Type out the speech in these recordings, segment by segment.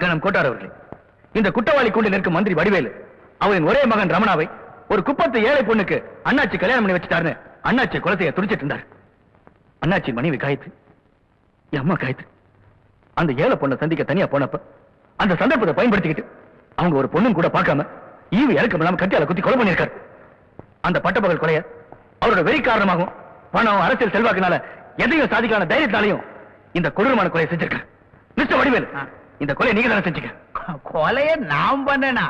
கணம் கோட்டார் அவர்களே. இந்த குற்றவாளி கூண்டில் நிற்கும் மந்திரி வடிவேலு அவரின் ஒரே மகன் ரமணாவை ஒரு குப்பத்து ஏழை பொண்ணுக்கு அண்ணாச்சி கல்யாணம் பண்ணி வச்சுட்டாருன்னு அண்ணாச்சி குலத்தைய துடிச்சிட்டு இருந்தார். அண்ணாச்சி மனைவி காயத்ரி என் அம்மா காயத்ரி. அந்த ஏழை பொண்ணை சந்திக்க தனியா போனப்ப அந்த சந்தர்ப்பத்தை பயன்படுத்திக்கிட்டு அவங்க ஒரு பொண்ணும் கூட பார்க்காம ஈவு இறக்கம் இல்லாம கட்டியால குத்தி கொலை பண்ணியிருக்காரு. அந்த பட்டப்பகல் கொலைய அவரோட வெறி காரணமாகவும் பணம் அரசியல் செல்வாக்குனால எதையும் சாதிக்கான தைரியத்தாலையும் இந்த கொடூரமான கொலையை செஞ்சிருக்காரு. மிஸ்டர் வடிவேலு இந்த கொலையை நீங்க தானே செஞ்சீங்க? கொலைய நான் பண்ணேனா?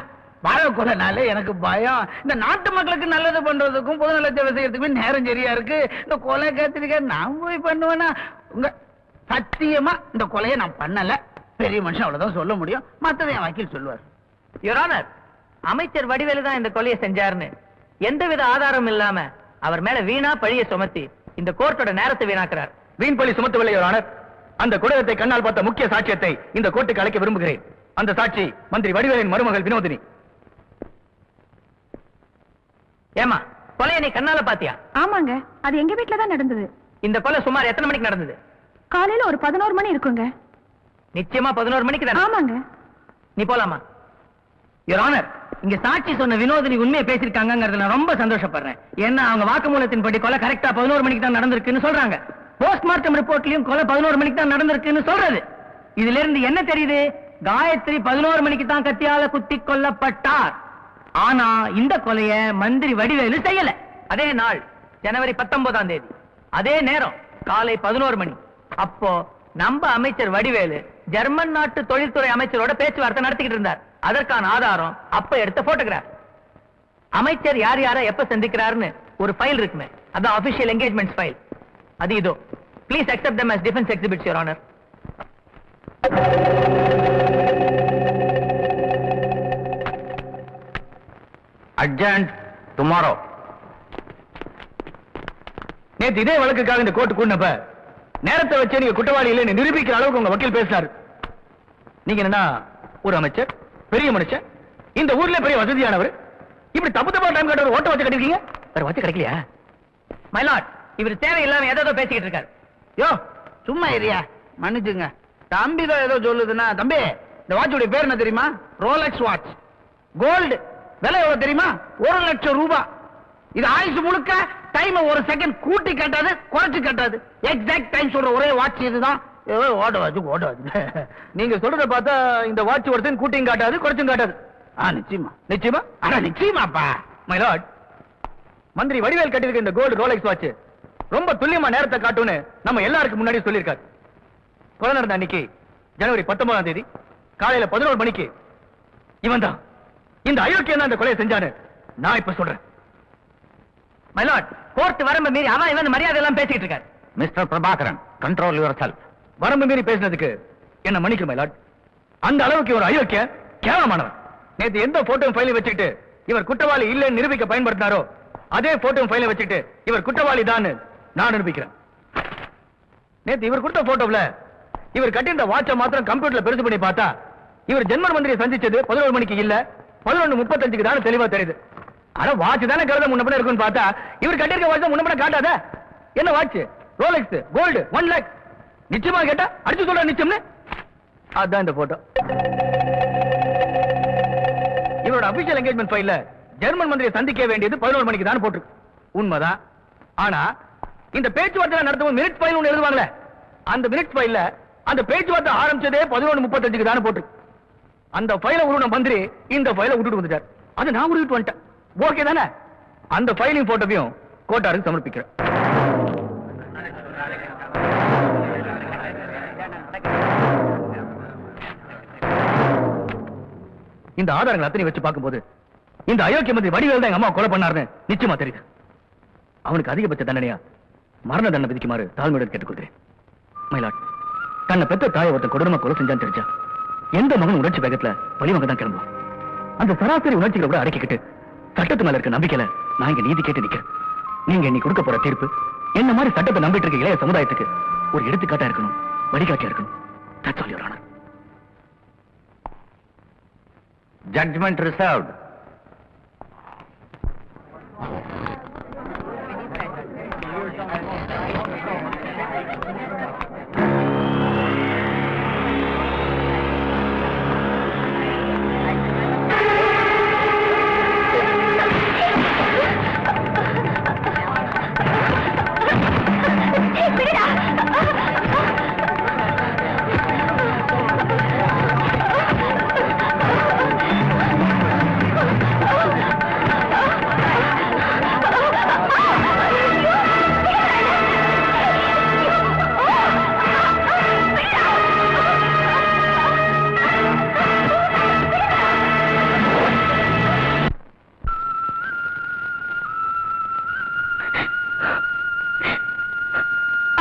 வாழ கொலைனால எனக்கு பயம். இந்த நாட்டு மக்களுக்கு நல்லது பண்றதுக்கும் பொது நல சேவை செய்யறதுக்கும் நேரம் சரியா இருக்கு. இந்த கொலை கத்திரிக்காய் நான் போய் பண்ணுவேனா? உங்க சத்தியமா இந்த கொலையை நான் பண்ணல. பெரிய மனுஷன் அவ்வளவுதான் சொல்ல முடியும். மத்ததை என் வக்கீல் சொல்லுவார். யுரானர் அமைச்சர் வடிவேலு தான் இந்த கொலையை செஞ்சாருன்னு. எந்தவித ஆதாரம் இல்லாம அவர் மேல வீணா பழிய சுமத்தி இந்த கோர்ட்டோட நேரத்தை வீணாக்குறார். வீண் பழி சுமத்தவில்லை Honor. அந்த கொடூரத்தை கண்ணால் பார்த்த முக்கிய சாட்சியத்தை இந்த கோர்ட்டுக்கு அழைக்க விரும்புகிறேன். அந்த சாட்சி மந்திரி வடிவேலின் மருமகள் வினோதினி. ஏமா கொலையை நீ கண்ணால பாத்தியா ஆமாங்க அது எங்க வீட்ல தான் நடந்தது. இந்த கொலை சுமார் எத்தனை மணிக்கு நடந்தது? காலையில ஒரு பதினோரு மணி இருக்குங்க. நிச்சயமா பதினோரு மணிக்கு தானே? ஆமாங்க. நீ போலாமா? யுவர் ஆனர் இங்க சாட்சி சொன்ன வினோதினி உண்மையை பேசிருக்காங்கிறதுல நான் ரொம்ப சந்தோஷப்படுறேன். ஏன்னா அவங்க வாக்குமூலத்தின்படி கொலை கரெக்டா பதினோரு மணிக்கு தான் நடந்திருக்குன்னு சொல்றாங்க. போஸ்ட்மார்ட்டம் ரிப்போர்ட்லயும் கொலை பதினோரு மணிக்கு தான் நடந்திருக்குன்னு சொல்றது. இதுல இருந்து என்ன தெரியுது? காயத்ரி பதினோரு மணிக்கு தான் கத்தியால குத்தி கொல்லப்பட்டார். ஆனா இந்த கொலைய மந்திரி வடிவேலு செய்யல. அதே நாள் ஜனவரி பத்தொன்பதாம் தேதி. அதே நேரம் காலை பதினோரு மணி. அப்போ நம்ம அமைச்சர் வடிவேலு ஜெர்மன் நாட்டு தொழில்துறை அமைச்சரோட பேச்சுவார்த்தை நடத்திக்கிட்டு இருந்தார். அதற்கான ஆதாரம் அப்ப எடுத்த போட்டோகிராஃப் அமைச்சர் யார் யார எப்ப சந்திக்கிறாருன்னு ஒரு ஃபைல் இருக்குமே. அதான் அபிஷியல் என்கேஜ்மெண்ட் ஃபைல் அது இதோ. Please accept them as defense exhibits, Your Honor. Adjourned tomorrow. நேத்து இதே வழக்குக்காக இந்த கோர்ட்டு கூடினப்ப நேரத்தை வச்சு நீங்க குற்றவாளி இல்லைன்னு நிரூபிக்கிற அளவுக்கு உங்க வக்கீல் பேசினாரு. நீங்க என்னன்னா ஒரு அமைச்சர் பெரிய மனுஷன் இந்த ஊர்ல பெரிய வசதியானவர். இப்படி தப்பு தப்பா டைம் கட்ட ஓட்ட வச்சு கட்டிருக்கீங்க? வேற வச்சு கிடைக்கலையா மைலாட் இவர் தேவையில்லாம ஏதோ பேசிக்கிட்டு இருக்காரு. யோ சும்மா ஏரியா மன்னிச்சுங்க. தம்பி தான் ஏதோ சொல்லுதுன்னா தம்பி இந்த வாட்சுடைய பேர் என்ன தெரியுமா? ரோலக்ஸ் வாட்ச் கோல்டு விலை எவ்வளவு தெரியுமா? ஒரு லட்சம் ரூபாய் இது ஆயுசு முழுக்க டைம் ஒரு செகண்ட் கூட்டி கட்டாது குறைச்சு கட்டாது எக்ஸாக்ட் டைம் சொல்ற ஒரே வாட்ச் இதுதான். ஓட வாட்ச் ஓட வாட்ச் நீங்க சொல்றத பார்த்தா இந்த வாட்ச் ஒருத்தன் கூட்டியும் காட்டாது குறைச்சும் காட்டாது. ஆ நிச்சயமா. நிச்சயமா? ஆனா நிச்சயமாப்பா. மை லார்ட் மந்திரி வடிவேல் கட்டியிருக்க இந்த கோல்டு ரோலெக்ஸ் வாட்ச் ரொம்ப துல்லியமா நேரத்தை காட்டும்னு நம்ம எல்லாருக்கும் முன்னாடி சொல்லியிருக்காரு. கொலை நடந்த அன்னைக்கு ஜனவரி பத்தொன்பதாம் தேதி காலையில பதினோரு மணிக்கு இவன் தான். இந்த அயோக்கியம் தான் இந்த கொலையை செஞ்சானு நான் இப்ப சொல்றேன். மைலாட் கோர்ட் வரம்ப மீறி அவன் இவன் மரியாதை எல்லாம் பேசிக்கிட்டு இருக்காரு. Mister Prabhakaran control yourself வரம்பு மீறி பேசினதுக்கு என்ன மன்னிக்கும் மை லார்ட் அந்த அளவுக்கு ஒரு அயோக்கிய கேவலமானவன் நேத்து எந்த போட்டோ ஃபைலை வச்சுக்கிட்டு இவர் குற்றவாளி இல்லைன்னு நிரூபிக்க பயன்படுத்தினாரோ அதே போட்டோ ஃபைலை வச்சுக்கிட்டு இவர் குற்றவாளி தான் நான் அனுப்பிக்கிறேன். நேத்து இவர் கொடுத்த போட்டோல இவர் கட்டியிருந்த வாட்சை மாத்திரம் கம்ப்யூட்டர்ல பெருசு பண்ணி பார்த்தா இவர் ஜென்மன் மந்திரியை சந்திச்சது பதினோரு மணிக்கு இல்ல பதினொன்று முப்பத்தஞ்சுக்கு தானே தெளிவா தெரியுது. ஆனா வாட்ச் தானே கருத முன்னப்பட இருக்குன்னு பார்த்தா இவர் கட்டியிருக்க வாட்ச் முன்னப்பட காட்டாத. என்ன watch Rolex gold one lakh நிச்சயமா கேட்டா அடிச்சு சொல்ற நிச்சயம்னு? அதான் இந்த போட்டோ இவரோட அபிஷியல் என்கேஜ்மெண்ட் ஃபைல்ல ஜெர்மன் மந்திரியை சந்திக்க வேண்டியது பதினோரு மணிக்கு தான் போட்டிருக்கு. உண்மைதான். ஆனா இந்த பேச்சுவார்த்தை நடத்தும் மினிட் ஃபைல் ஒன்று எழுதுவாங்களே? அந்த மினிட் ஃபைல்ல அந்த பேச்சுவார்த்தை ஆரம்பிச்சதே பதினொன்று முப்பத்தஞ்சுக்கு தானே போட்டு அந்த ஃபைலை உருவன மந்திரி இந்த ஃபைலை விட்டுட்டு வந்துட்டார். அதை நான் உருவிட்டு வந்துட்டேன். ஓகே தானே? அந்த ஃபைலையும் போட்டோவையும் கோட்டாருக்கு சமர்ப்பிக்கிறேன். இந்த ஆதாரங்கள் அத்தனை வச்சு பார்க்கும்போது இந்த அயோக்கிய மந்திரி வடிவேல் தான் எங்க அம்மா கொலை பண்ணாருன்னு நிச்சயமா தெரியுது. அவனுக்கு அதிகபட்ச தண்டனையா? மரண தண்டனை விதிக்குமாறு தாழ்மையுடன் கேட்டுக்கொள்கிறேன். மயிலாட் தன்னை பெற்ற தாயை ஒருத்தன் கொடூரமா கொலை செஞ்சான்னு தெரிஞ்சா எந்த மகன் உணர்ச்சி வேகத்துல வழிவங்க தான் கிளம்புவான்? அந்த சராசரி உணர்ச்சிகளை கூட அடக்கிக்கிட்டு சட்டத்து மேல இருக்க நம்பிக்கையில நான் இங்க நீதி கேட்டு நிக்கிறேன். நீங்க இன்னைக்கு கொடுக்க போற தீர்ப்பு என்ன மாதிரி சட்டத்தை நம்பிட்டு இருக்க இளைய சமுதாயத்துக்கு ஒரு எடுத்துக்காட்டா இருக்கணும் வழிகாட்டியா இருக்கணும். That's all, Your Honor.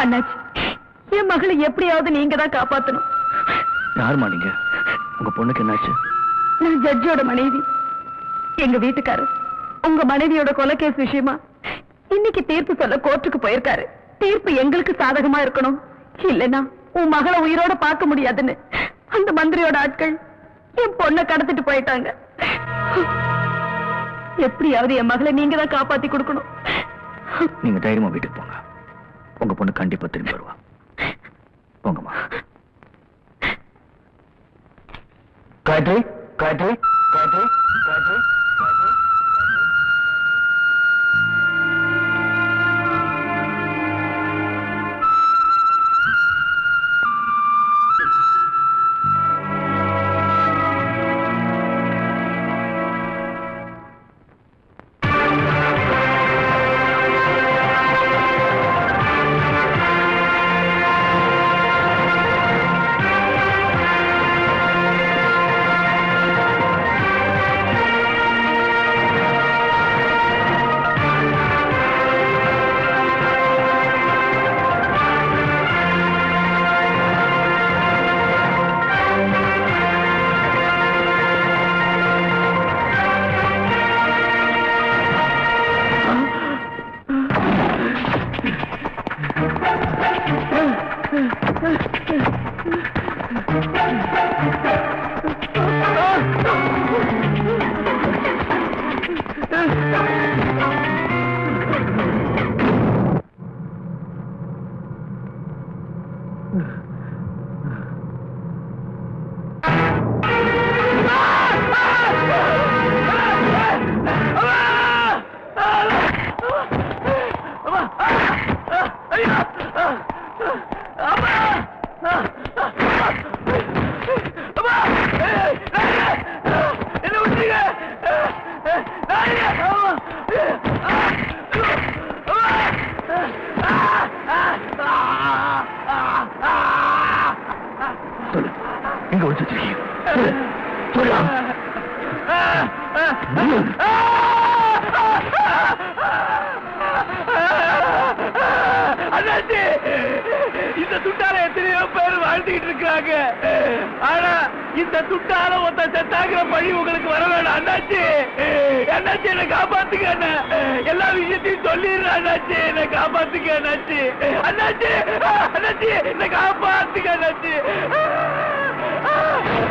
அண்ணாச்சி என் மகளை எப்படியாவது நீங்க தான் காப்பாத்தணும். யாருமா உங்க பொண்ணுக்கு என்னாச்சு? நான் ஜட்ஜோட மனைவி. எங்க வீட்டுக்காரர் உங்க மனைவியோட கொலைகேஸ் விஷயமா இன்னைக்கு தீர்ப்பு சொல்ல கோர்ட்டுக்கு போயிருக்காரு. தீர்ப்பு எங்களுக்கு சாதகமா இருக்கணும். இல்லைன்னா உன் மகளை உயிரோட பார்க்க முடியாதுன்னு அந்த மந்திரியோட ஆட்கள் என் பொண்ணை கடத்திட்டு போயிட்டாங்க. எப்படியாவது என் மகளை நீங்கதான் காப்பாத்தி கொடுக்கணும். நீங்க தைரியமா வீட்டுக்கு போங்க. உங்க பொண்ணு கண்டிப்பா திரும்பி வருவா. போங்கம்மா. காயத்ரி காயத்ரி காயத்ரி காயத்ரி. காயத்ரி சொல்லு சொல்லு. அண்ணாச்சி இந்த துட்டால எத்தனையோ பேர் வாழ்ந்துகிட்டு இருக்காங்க ஆனா இந்த துட்டால ஒத்த செத்தாகிற பழி உங்களுக்கு வர வேண்டாம் அண்ணாச்சி. அண்ணாச்சி என்னை காப்பாத்துக்க எல்லா விஷயத்தையும் சொல்லிடுறேன் அண்ணாச்சி. என்ன காப்பாத்துக்க அண்ணாச்சி. அண்ணாச்சி அண்ணாச்சி என்னை காப்பாத்துக்க அண்ணாச்சி.